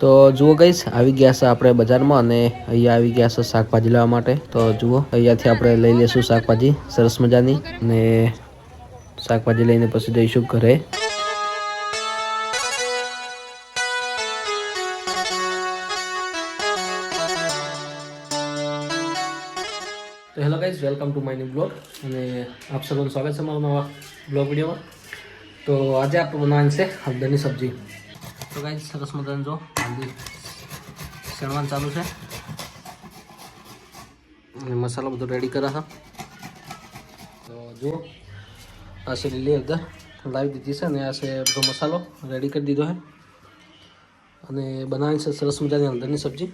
તો જુઓ ગઈશ આવી ગયા છે આપણે બજારમાં અને અહીંયા આવી ગયા છે શાકભાજી લેવા માટે. તો જુઓ, અહીંયાથી આપણે લઈ લઈશું શાકભાજી, સરસ મજાની. અને શાકભાજી લઈને પછી જઈશું ઘરે. Hello guys welcome to my new blog. અને આપ સૌનું સ્વાગત છે મારા નવા બ્લોગ વિડીયોમાં. તો આજે આપણે બનાવવાની છે, હળદરની સબ્જી. તો કાંઈ સરસ મજાનું જો હલ્દી શેણવાનું ચાલુ છે. મસાલો બધો રેડી કરે છે. તો જુઓ, આ છે લીલી હળદર, લાવી દીધી છે અને આ છે બધો મસાલો રેડી કરી દીધો છે. અને બનાવી છે સરસ મજાની હળદરની સબ્જી.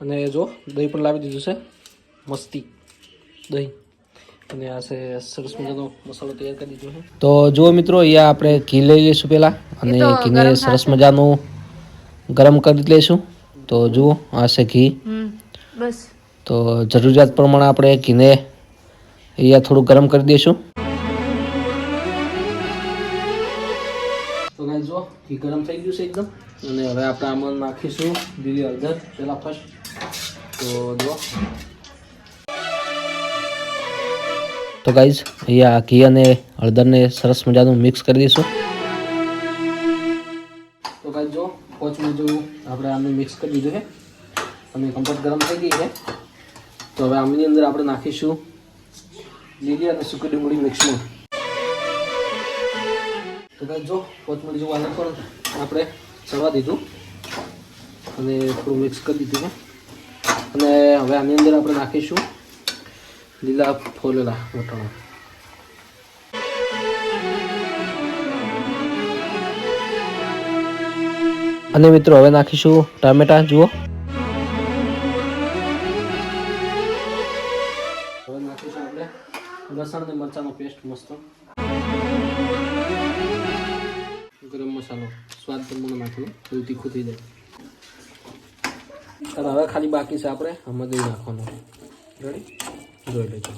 અને જો દહીં પણ લાવી દીધું છે. મસ્તી, દહીં. અને આ છે સરસ મજાનો મસાલો તૈયાર કરી દીધો છે. તો જુઓ મિત્રો અહીંયા આપણે ઘી લઈ લઈશું પહેલાં અને ઘીને સરસ મજાનું ગરમ કરી લઈશું. તો જુઓ આ છે ઘી. બસ. તો જરૂરિયાત પ્રમાણે આપણે ઘીને અહીંયા થોડું ગરમ કરી દઈશું. તો ગાઈસ જો ઘી ગરમ થઈ ગયું છે એકદમ. અને હવે આપણે આમાં નાખીશું લીલી હળદર પહેલાં ફર્સ્ટ તો જો તો ગાઈઝ અહીંયા ઘી અને હળદરને સરસ મજાનું મિક્સ કરી દઈશું. તો ગાઈઝ જો કોચમાં જો આપણે આને મિક્સ કરી દીધું છે. અમે કમ્પ્લીટ ગરમ થઈ ગઈ છે. તો હવે આમની અંદર આપણે નાખીશું લીલી અને સૂકી ડુંગળી મિક્સમાં. તો ગાઈઝ જો કોચમરી જેવું આને પણ આપણે ચડવા દીધું. અને થોડું મિક્સ કરી દીધું અને હવે આની અંદર આપણે નાખીશું લીલા ફોલેલા વટાણા અને મિત્રો હવે નાખીશું ટામેટા જુઓ. હવે નાખીશું આપણે લસણ અને મરચાંનો પેસ્ટ મસ્ત. ગરમ મસાલો સ્વાદ પ્રમાણે નાખવાનું થોડું તીખું થઈ જાય. હવે ખાલી બાકી છે આપણે આમાં દહીં નાખવાનું. રેડી જોઈ લેજો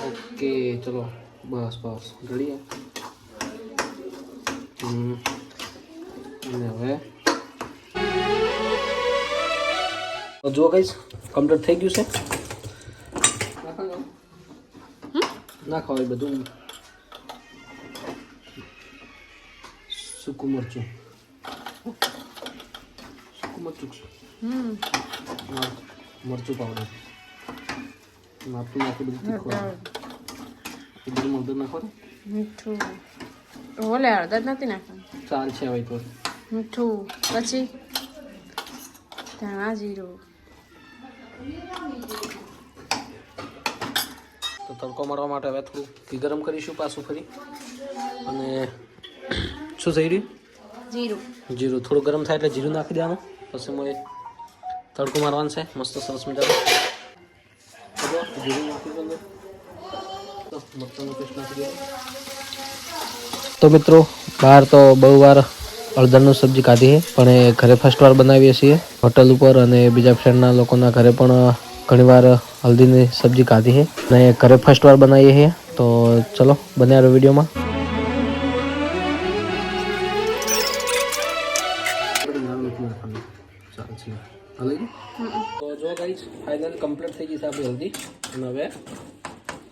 ઓકે ચલો બસ બસ રેડી હમ અને હવે તો જો કઈશ કમ્પ્લીટ થઈ ગયું છે ના ખવાય બધું સૂકું મરચું સૂકું મરચું. હમ. મરચું પાવડર નાખતું નાખી બધું તીખું આવે. બધું મગદર નાખો મીઠું. ઓલે હળદર નથી નાખવાનું? ચાલ છે હવે તો. મીઠું. પછી? ધાણા જીરું. તો તડકો મારવા માટે હવે થોડું ઘી ગરમ કરીશું પાછું ફરી. અને શું થઈ રહ્યું? જીરું. જીરું. થોડું ગરમ થાય એટલે જીરું નાખી દેવાનું. પછી મોએ તડકો મારવાનું છે. મસ્ત સરસ મજાનું. તો મિત્રો, બહાર તો બહુ વાર અડધણનું સબ્જી છે, પણ એ ઘરે ફર્સ્ટ વાર બનાવીએ છીએ. હોટલ ઉપર અને બીજા ફ્રેન્ડના લોકોના ઘરે પણ ઘણીવાર હલ્દીની સબ્જી કાઢી છે. અને ઘરે ફર્સ્ટ વાર બનાવીએ છીએ. તો ચલો, બન્યા વિડીયોમાં. કમ્પ્લીટ થઈ ગઈ છે આપણી હલ્દી. અને હવે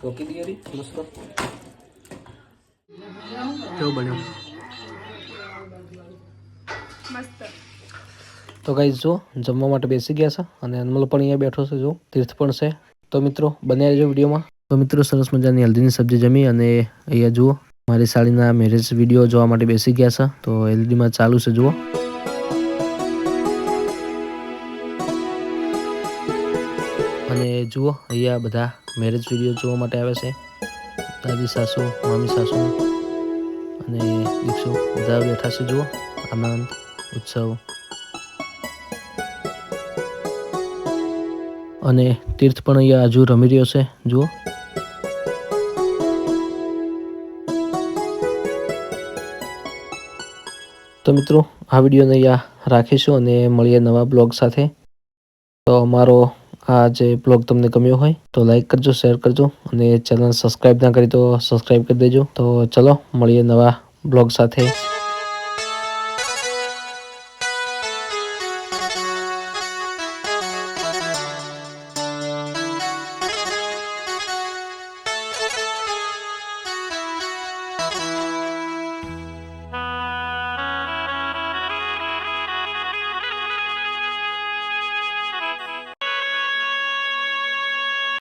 રોકી દઈએ મસ્ત. કેવું બન્યું? તો ગાઈ જો જમવા માટે બેસી ગયા છે અને અનમલ પણ અહીંયા બેઠો છે જો. તીર્થ પણ છે. તો મિત્રો બન્યા રહેજો વિડીયોમાં. તો મિત્રો સરસ મજાની હલ્દીની સબ્જી જમી અને અહીંયા જુઓ. મારી સાડીના મેરેજ વીડિયો જોવા માટે બેસી ગયા છે. તો એલઈડીમાં ચાલુ છે જુઓ. અને જુઓ, અહીંયા બધા મેરેજ વીડિયો જોવા માટે આવે છે. દાદી સાસુ, મામી સાસુ અને દીક્ષુ બધા બેઠા છે, જુઓ. આનંદ, ઉત્સવ. અને તીર્થ પણ અહીંયા હજુ રમી રહ્યો છે, જુઓ. તો મિત્રો, આ વિડીયોને અહીંયા રાખીશું અને મળીએ નવા બ્લોગ સાથે. તો અમારો આ જે બ્લોગ તમને ગમ્યો હોય તો લાઈક કરજો શેર કરજો અને ચેનલ સબસ્ક્રાઈબ ના કરી તો સબસ્ક્રાઈબ કરી દેજો. તો ચલો, મળીએ નવા બ્લોગ સાથે.